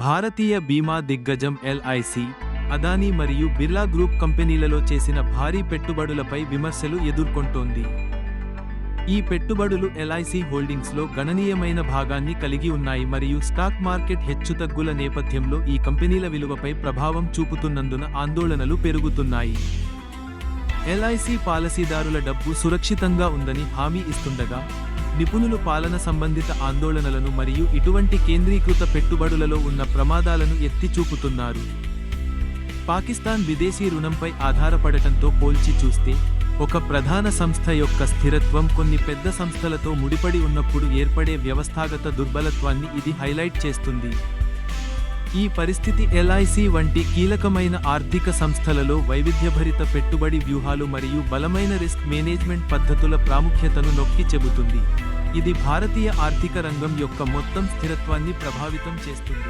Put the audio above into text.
భారతీయ బీమా దిగ్గజం ఎల్ఐసి అదానీ మరియు బిర్లా గ్రూప్ కంపెనీలలో చేసిన భారీ పెట్టుబడులపై విమర్శలు ఎదుర్కొంటోంది. ఈ పెట్టుబడులు ఎల్ఐసి హోల్డింగ్స్లో గణనీయమైన భాగాన్ని కలిగి ఉన్నాయి మరియు స్టాక్ మార్కెట్ హెచ్చుతగ్గుల నేపథ్యంలో ఈ కంపెనీల విలువపై ప్రభావం చూపుతున్నందున ఆందోళనలు పెరుగుతున్నాయి. ఎల్ఐసి పాలసీదారుల డబ్బు సురక్షితంగా ఉందని హామీ ఇస్తుండగా నిపుణులు పాలన సంబంధిత ఆందోళనలను మరియు ఇటువంటి కేంద్రీకృత పెట్టుబడులలో ఉన్న ప్రమాదాలను ఎత్తి చూపుతున్నారు పాకిస్తాన్ విదేశీ రుణంపై ఆధారపడటంతో పోల్చి చూస్తే ఒక ప్రధాన సంస్థ యొక్క స్థిరత్వం కొన్ని పెద్ద సంస్థలతో ముడిపడి ఉన్నప్పుడు ఏర్పడే వ్యవస్థాగత దుర్బలత్వాన్ని ఇది హైలైట్ చేస్తుంది. ఈ పరిస్థితి ఎల్ఐసి వంటి కీలకమైన ఆర్థిక సంస్థలలో వైవిధ్యభరిత పెట్టుబడి వ్యూహాలు మరియు బలమైన రిస్క్ మేనేజ్మెంట్ పద్ధతుల ప్రాముఖ్యతను నొక్కి చెబుతుంది. ఇది భారతీయ ఆర్థిక రంగం యొక్క మొత్తం స్థిరత్వాన్ని ప్రభావితం చేస్తుంది.